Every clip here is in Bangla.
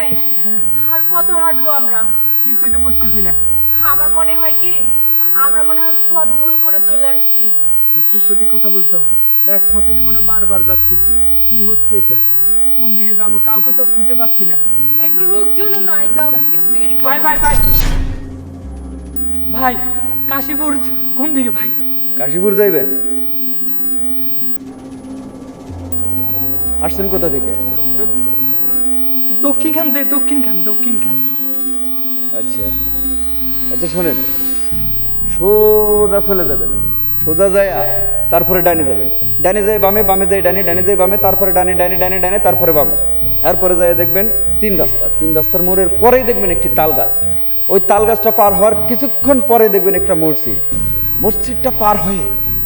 এই আর কত হাঁটবো আমরা? কিছুই তো বুঝতেছি না। আমার মনে হয় কি আমরা মনে হয় পথ ভুল করে চলে আসছি। তুই সঠিক কথা বলছো। এক পথে মনে বারবার যাচ্ছি। কি হচ্ছে এটা? কোন দিকে যাব? কাউকে তো খুঁজে পাচ্ছি না। একটু লোকজন নয় কাউকে কিছু জিজ্ঞেস ভাই ভাই ভাই। ভাই কাশীপুর কোন দিকে ভাই? কাশীপুর যাইবেন। আসছেন কোথা থেকে? দক্ষিণ খান দে, দক্ষিণ খান দক্ষিণ খান। আচ্ছা। আচ্ছা শোনেন। সোজা চলে যাবেন। সোজা যায়, তারপরে ডানে যাবেন। ডানে যায় বামে বামে যায় ডানে ডানে যায় বামে, তারপরে ডানে ডানে ডানে ডানে, তারপরে বামে। এরপরে যায় দেখবেন তিন রাস্তা। তিন রাস্তার মোড়ের পরেই দেখবেন একটি তাল গাছ। ওই তাল গাছটা পার হওয়ার কিছুক্ষণ পরে দেখবেন একটা মসজিদ। মসজিদটা পার হয়ে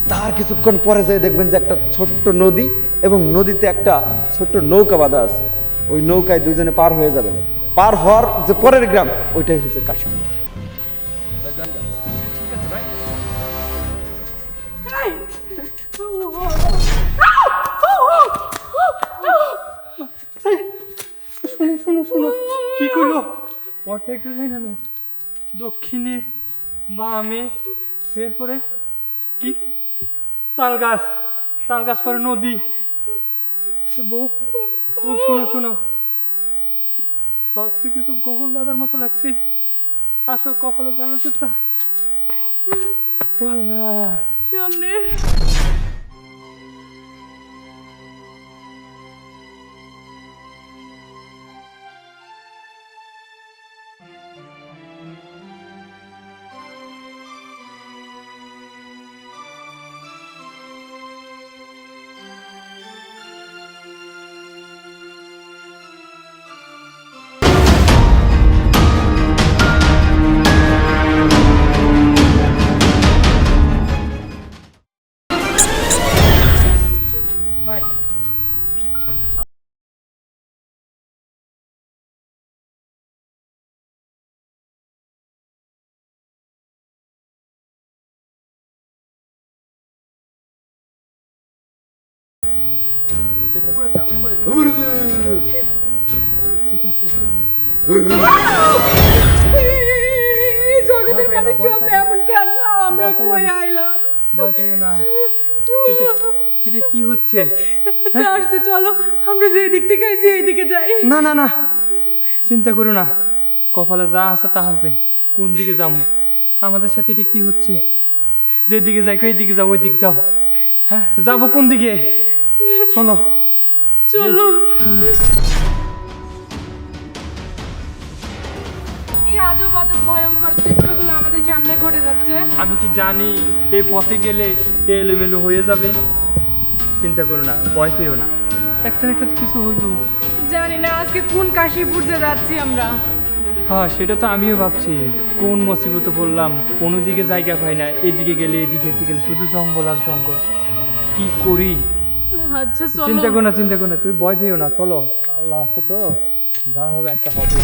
তার কিছুক্ষণ পরে যায় দেখবেন যে একটা ছোট্ট নদী এবং নদীতে একটা ছোট্ট নৌকা বাঁধা আছে। ওই নৌকায় দুজনে পার হয়ে যাবেন পার হওয়ার যে পরের গ্রাম ওইটাই হচ্ছে কাশ্মীর শুনো শুনো শুনো কি করল? পথটা একটু না দক্ষিণে বামে এরপরে কি? তাল গাছ তাল গাছ পরে নদী। বউ, শোনো শোনো। সব কিছু গোগল দাদার মতো লাগছে। আসো কপালে জানাতে তো সামনে ঠিক আছে ঠিক আছে জগতের মাঝে চোখ এমন কেন আমরা কই আইলাম এটা- কি হচ্ছে তার চলো আমরা যে দিক থেকে আইছি এই দিকে যাই না না না। চিন্তা করো না। কপালে যা আছে তা হবে। কোন দিকে যাব? আমাদের সাথে এটা কি হচ্ছে? যেদিকে যাই ওই দিকে যাও ওই দিক যাও। হ্যাঁ যাব কোন দিকে? শোনো চলো। আজব আজব ভয়ঙ্কর দৃশ্যগুলো আমাদের সামনে ঘটে যাচ্ছে। আমি কি জানি এই পথে গেলে এলোমেলো হয়ে যাবে? চিন্তা করো না ভয় পেও না। একটা একটা তো কিছু হইল জানি না আজকে কোন কাশীপুর যাচ্ছি আমরা। হ্যাঁ সেটা তো আমিও ভাবছি। কোন মুসিবতে পড়লাম কোনো দিকে জায়গা পাই না এদিকে গেলে এদিকে এদিকে গেলে শুধু জঙ্গল আর জঙ্গল। কি করি? আচ্ছা চলো। চিন্তা করো না, চিন্তা করো না তুই ভয় পেও না, চলো। আল্লাহ আছে তো, যা হবে একটা হবে।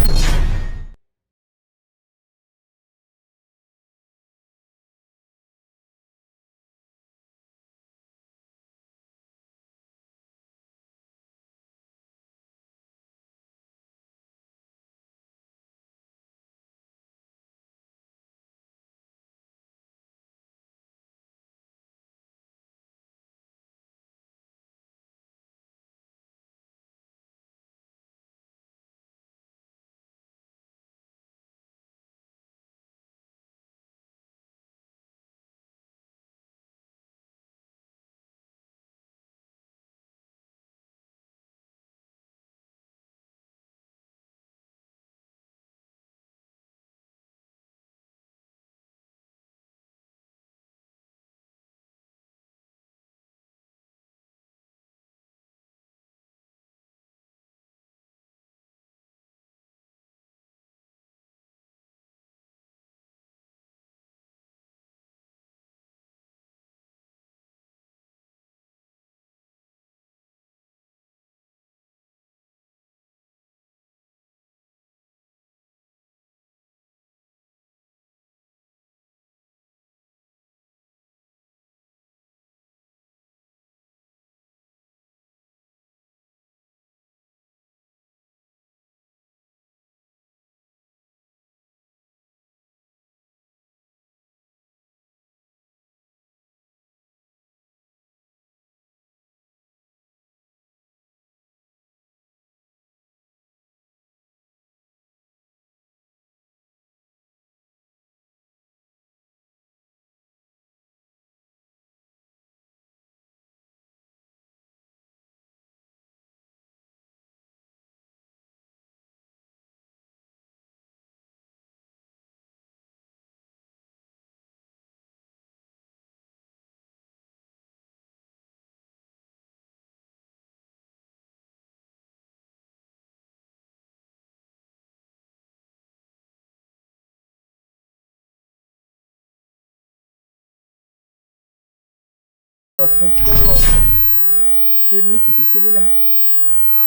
এমনি কিছু ছিলি না।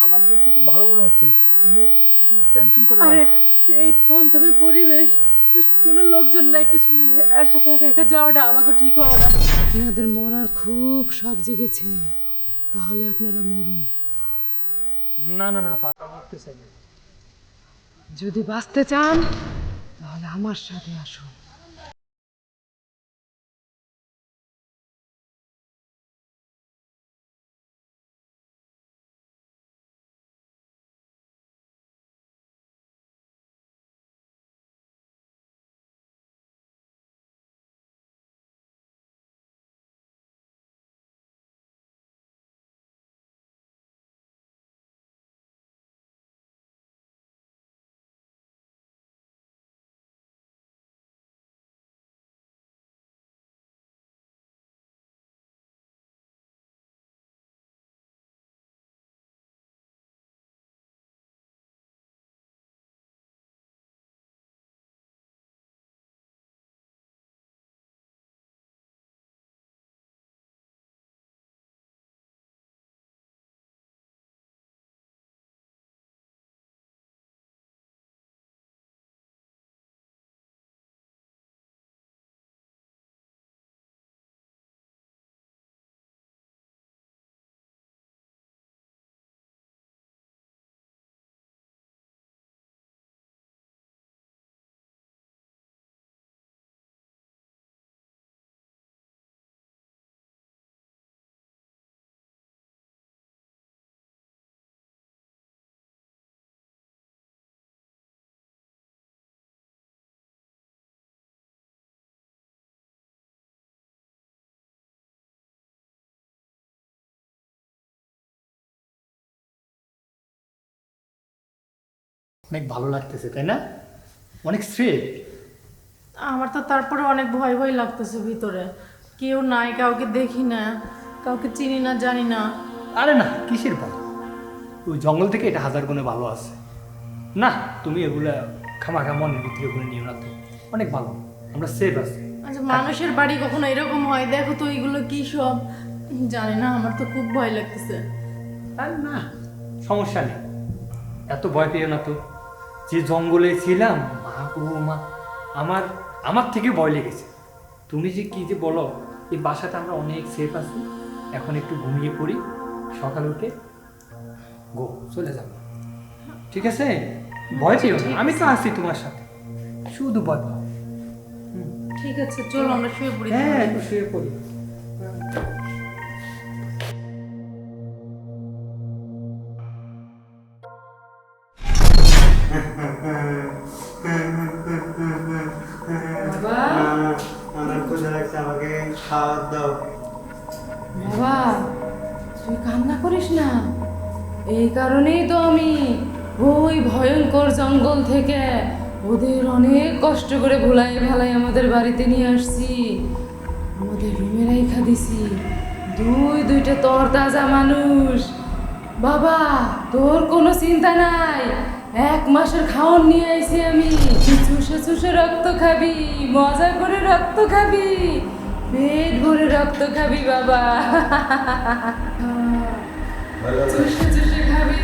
আমার দেখতে খুব ভালো মনে হচ্ছে। তুমি এটি টেনশন করো আরে এই থমথমে পরিবেশ কোনো লোকজন নাই কিছু নাই। এর সাথে একা একা যাওয়াটা আমাকে ঠিক হবে না। আপনাদের মরার খুব শখ জেগেছে। তাহলে আপনারা মরুন। না না না পাকা করতে চাই না। যদি বাঁচতে চান তাহলে আমার সাথে আসুন। অনেক ভালো লাগতেছে তাই না? অনেক স্ট্রেট আমার তো তারপরে অনেক ভয় ভয় লাগতেছে ভিতরে। কেউ নাই কাউকে দেখি না কাউকে চিনি না জানি না। আরে না কিসের ভয়? ওই জঙ্গল থেকে এটা হাজার গুণে ভালো আছে। না তুমি এগুলা খামাখা মনের ভিতরে করে নিও না তো। অনেক ভালো আমরা সেফ আছি। আচ্ছা মানুষের বাড়ি কখনো এরকম হয়? দেখো তো এগুলো কি সব। জানি না আমার তো খুব ভয় লাগতেছে। আর না সমস্যা নেই। এত ভয় পেও না তো। যে জঙ্গলে ছিলাম মা গো মা আমার আমার থেকে ভয় লেগেছে। তুমি যে কি যে বলো এই বাসাটা আমরা অনেক সেফ আছি। এখন একটু ঘুমিয়ে পড়ি সকাল উঠে গো চলে যাব। ঠিক আছে? ভয় পেও না আমি তো আছি তোমার সাথে। শুধু ভয় পাও। ঠিক আছে চলো আমরা শুয়ে পড়ি হ্যাঁ একটু শুয়ে পড়ি। আমাকে দাও। বাবা, তুই কান্না করিস না। এই কারণেই তো আমি ওই ভয়ঙ্কর জঙ্গল থেকে ওদের অনেক কষ্ট করে ভুলাই ভালাই আমাদের বাড়িতে নিয়ে আসছি। আমাদের রুমে রাইখা দিছি। দুই, দুইটা তর তাজা মানুষ। বাবা, তোর কোনো চিন্তা নাই। এক মাসের খাওয়ান নিয়ে আইছি আমি। চুষে চুষে রক্ত খাবি, মজা করে রক্ত খাবি। পেট ভরে রক্ত খাবি বাবা। চুষে চুষে খাবি।